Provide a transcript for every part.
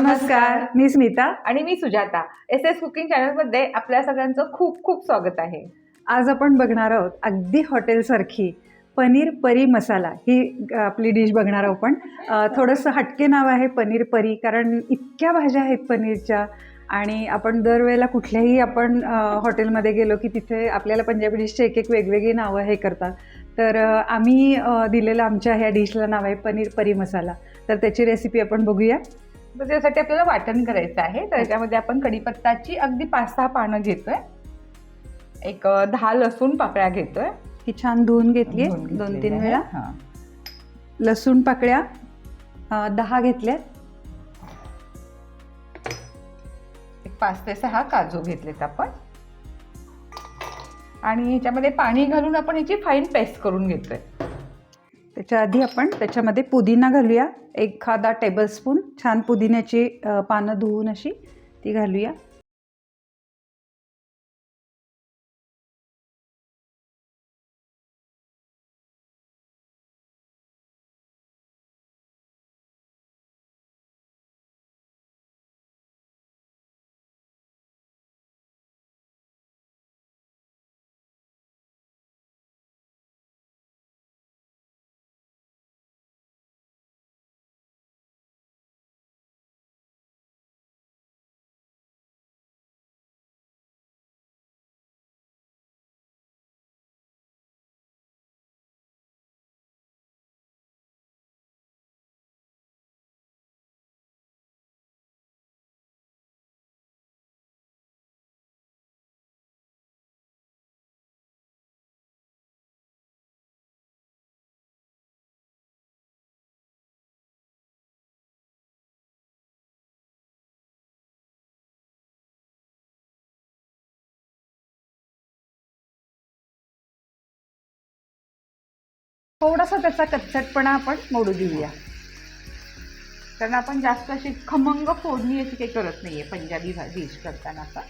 नमस्कार मी स्मिता. आणि मी सुजाता. एस एस कुकिंग चॅनलमध्ये आपल्या सगळ्यांचं खूप खूप स्वागत आहे. आज आपण बघणार आहोत अगदी हॉटेलसारखी पनीर परी मसाला. ही आपली डिश बघणार आहोत पण थोडंसं हटके नाव आहे पनीर परी कारण इतक्या भाज्या आहेत पनीरच्या आणि आपण दरवेळेला कुठल्याही आपण हॉटेलमध्ये गेलो की तिथे आपल्याला पंजाबी डिशचे एक एक वेगवेगळी नावं हे करतात. तर आम्ही दिलेलं आमच्या ह्या डिशला नाव आहे पनीर परी मसाला. तर त्याची रेसिपी आपण बघूया. तर त्यासाठी आपल्याला वाटण करायचं आहे. तर याच्यामध्ये आपण कढीपत्ताची अगदी पाच सहा पानं घेतोय. एक दहा लसूण पाकळ्या घेतोय. ही छान धुवून घेतली दोन तीन. वेळा. लसूण पाकळ्या दहा घेतल्यात. एक पाच ते सहा काजू घेतलेत आपण. आणि ह्याच्यामध्ये पाणी घालून आपण ह्याची फाईन पेस्ट करून घेतोय. त्याच्या आधी आपण त्याच्यामध्ये पुदिना घालूया. एखादा टेबलस्पून छान पुदिन्याची पानं धुवून अशी ती घालूया. थोडासा त्याचा कच्चटपणा आपण मोडू देऊया. कारण आपण जास्त अशी खमंग फोडणी अशी काही करत नाहीये पंजाबी डिश करताना आता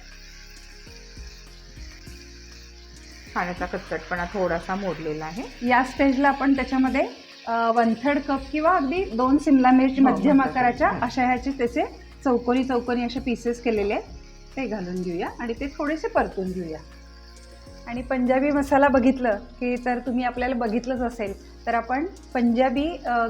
खाण्याचा कच्चटपणा थोडासा मोडलेला आहे. या स्टेजला आपण त्याच्यामध्ये वन थर्ड कप किंवा अगदी दोन सिमला मिर्च हो, मध्यम आकाराच्या आकाराच्या. अशा ह्याचे त्याचे चौकोनी चौकोनी असे पीसेस केलेले आहेत ते घालून घेऊया आणि ते थोडेसे परतून घेऊया. आणि पंजाबी मसाला बघितलं की तर तुम्ही आपल्याला बघितलंच असेल तर आपण पंजाबी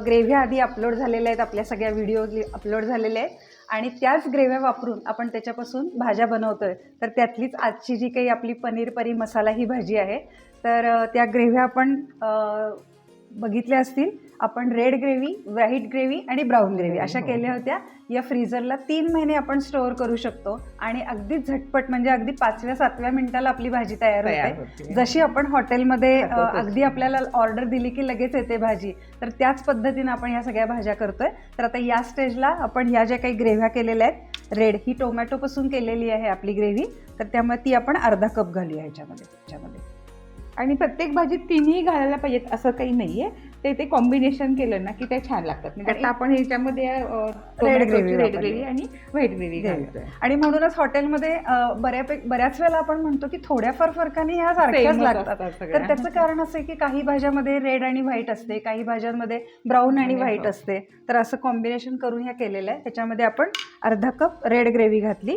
ग्रेव्ह्या आधी अपलोड झालेल्या आहेत आपल्या सगळ्या व्हिडिओ अपलोड झालेले आहेत. आणि त्याच ग्रेव्ह्या वापरून आपण त्याच्यापासून भाज्या बनवतो आहे तर त्यातलीच आजची जी काही आपली पनीर परी मसाला ही भाजी आहे तर त्या ग्रेव्ह्या आपण अ, बघितल्या असतील आपण रेड ग्रेव्ही व्हाईट ग्रेव्ही आणि ब्राऊन ग्रेव्ही अशा हो. केल्या होत्या. या फ्रीझरला तीन महिने आपण स्टोअर करू शकतो आणि अगदी झटपट म्हणजे अगदी पाचव्या सातव्या मिनिटाला आपली भाजी तयार होते. जशी आपण हॉटेलमध्ये. अगदी आपल्याला ऑर्डर दिली की लगेच येते भाजी तर त्याच पद्धतीने आपण ह्या सगळ्या भाज्या करतोय. तर आता या स्टेजला आपण ह्या ज्या काही ग्रेव्ह्या केलेल्या आहेत रेड ही टोमॅटोपासून केलेली आहे आपली ग्रेव्ही तर त्यामुळे ती आपण अर्धा कप घालूया ह्याच्यामध्ये ह्याच्यामध्ये. आणि प्रत्येक भाजीत तिन्ही घालायला पाहिजेत असं काही नाहीये ते ते कॉम्बिनेशन केलं ना की ते छान लागतात म्हणजे आता आपण ह्याच्यामध्ये Red gravy रेड. ग्रेव्ही आणि व्हाईट ग्रेव्ही. घालतोय आणि म्हणूनच हॉटेलमध्ये बऱ्यापैकी बऱ्याच वेळेला आपण म्हणतो की थोड्याफार फरकाने ह्या सारख्याच लागतात तर. त्याचं कारण असं आहे की काही भाज्यामध्ये रेड आणि व्हाईट असते काही भाज्यांमध्ये ब्राऊन आणि व्हाईट. असते तर असं कॉम्बिनेशन करून ह्या केलेलं आहे त्याच्यामध्ये आपण अर्धा कप रेड ग्रेव्ही घातली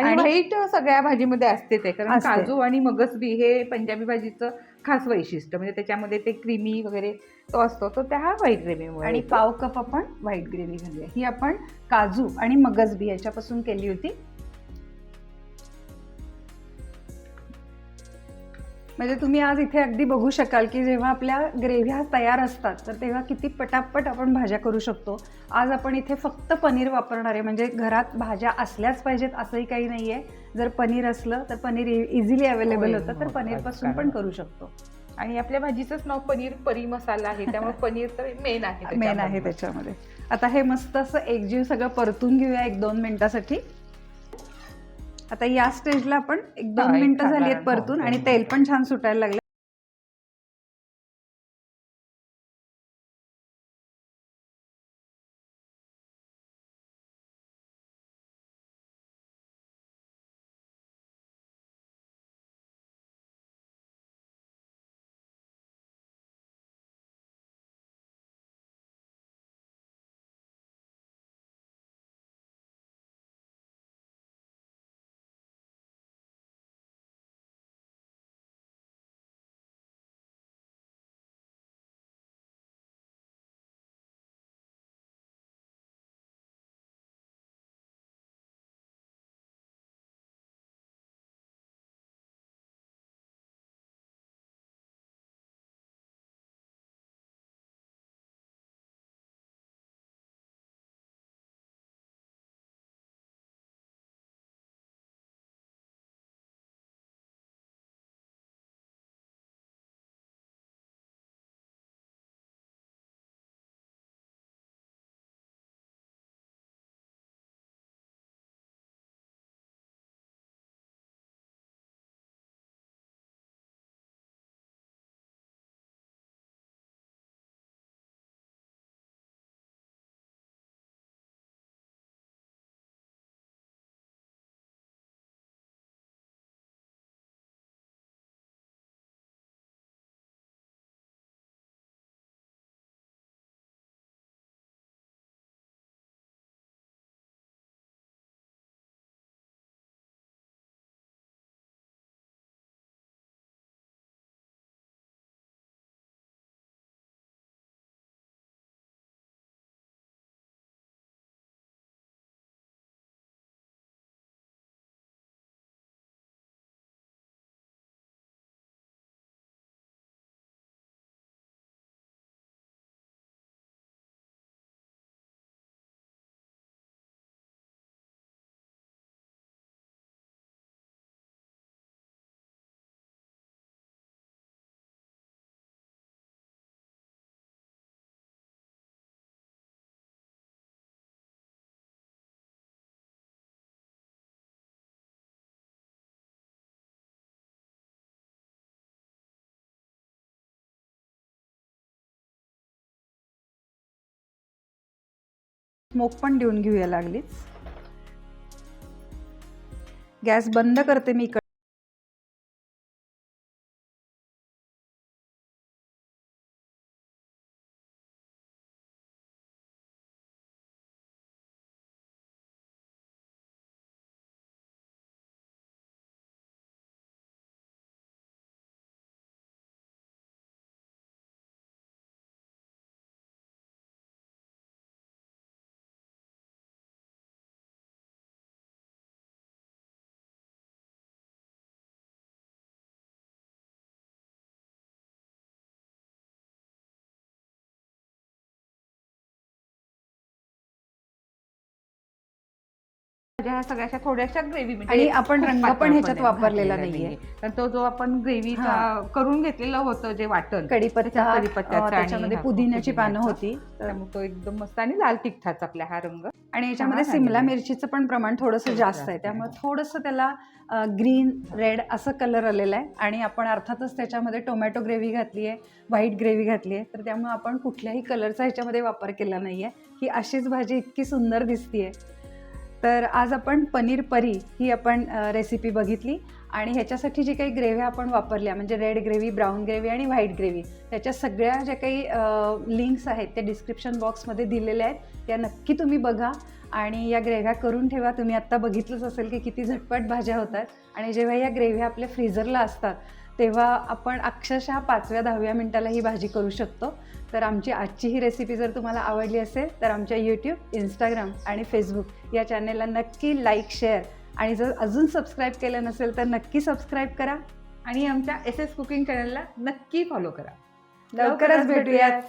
आणि व्हाईट सगळ्या भाजीमध्ये असते ते कारण. काजू आणि मगजबी हे पंजाबी भाजीचं खास वैशिष्ट्य म्हणजे त्याच्यामध्ये ते क्रीमी वगैरे तो असतो तो त्या हा व्हाईट ग्रेव्हीमुळे आणि. पाव कप आपण व्हाईट ग्रेव्ही घालूया ही आपण काजू आणि मगजबी याच्यापासून केली होती म्हणजे तुम्ही आज इथे अगदी बघू शकाल की जेव्हा आपल्या ग्रेव्ह्या तयार असतात तर तेव्हा किती पटापट आपण भाज्या करू शकतो. आज आपण इथे फक्त पनीर वापरणार आहे. म्हणजे घरात भाज्या असल्याच पाहिजेत असंही काही नाही आहे जर पनीर असलं तर पनीर इझिली अवेलेबल होतं तर पनीरपासून पण करू शकतो. आणि आपल्या भाजीचंच नाव पनीर परी मसाला आहे त्यामुळे पनीर तर मेन आहे मेन आहे त्याच्यामध्ये. आता हे मस्त असं एकजीव सगळं परतून घेऊया एक दोन मिनिटासाठी. आता या स्टेजला आपण एक दोन हा, मिनिटं झाली आहेत हो, परतून आणि तेल मिनिटं. पण छान सुटायला लागलं स्मोक पण देऊन घेऊया लागलीच. गॅस बंद करते मी इकडे भाज्या ह्या सगळ्या अशा थोड्याशा ग्रेव्ही आणि आपण रंग पण ह्याच्यात वापरलेला नाहीये. तर तो जो आपण ग्रेव्हीचा हा. करून घेतलेलं होतं जे वाटण कढीपत्ता त्याच्यामध्ये पुदिन्याची पानं. होती तर त्यामुळे तो एकदम मस्त आणि लाल तिखटाचा आपला हा रंग आणि याच्यामध्ये सिमला. मिरचीचं पण प्रमाण थोडंसं थोडं जास्त आहे. त्यामुळे थोडंसं त्याला ग्रीन रेड असं कलर आलेला आहे आणि आपण अर्थातच त्याच्यामध्ये टोमॅटो ग्रेव्ही घातली आहे व्हाईट ग्रेव्ही घातली आहे तर त्यामुळे आपण कुठल्याही कलरचा ह्याच्यामध्ये वापर केला नाही आहे ही अशीच भाजी इतकी सुंदर दिसतीये तर आज आपण पनीर परी ही आपण रेसिपी बघितली. आणि ह्याच्यासाठी जी काही ग्रेव्ह्या आपण वापरल्या म्हणजे रेड ग्रेव्ही ब्राऊन ग्रेव्ही आणि व्हाईट ग्रेव्ही त्याच्या सगळ्या ज्या काही लिंक्स आहेत त्या डिस्क्रिप्शन बॉक्समध्ये दिलेल्या आहेत. त्या नक्की तुम्ही बघा आणि या ग्रेव्ह्या करून ठेवा. तुम्ही आत्ता बघितलंच असेल की किती झटपट भाज्या होतात. आणि जेव्हा या ग्रेव्ह्या आपल्या फ्रीझरला असतात तेव्हा आपण अक्षरशः पाचव्या दहाव्या मिनिटाला ही भाजी करू शकतो. तर आमची आजची ही रेसिपी जर तुम्हाला आवडली असेल तर आमच्या यूट्यूब इंस्टाग्राम आणि फेसबुक या चॅनेलला नक्की लाईक शेअर आणि जर अजून सबस्क्राईब केलं नसेल तर नक्की सबस्क्राईब करा आणि आमच्या एस एस कुकिंग चॅनलला नक्की फॉलो करा. लवकरच भेटूयात.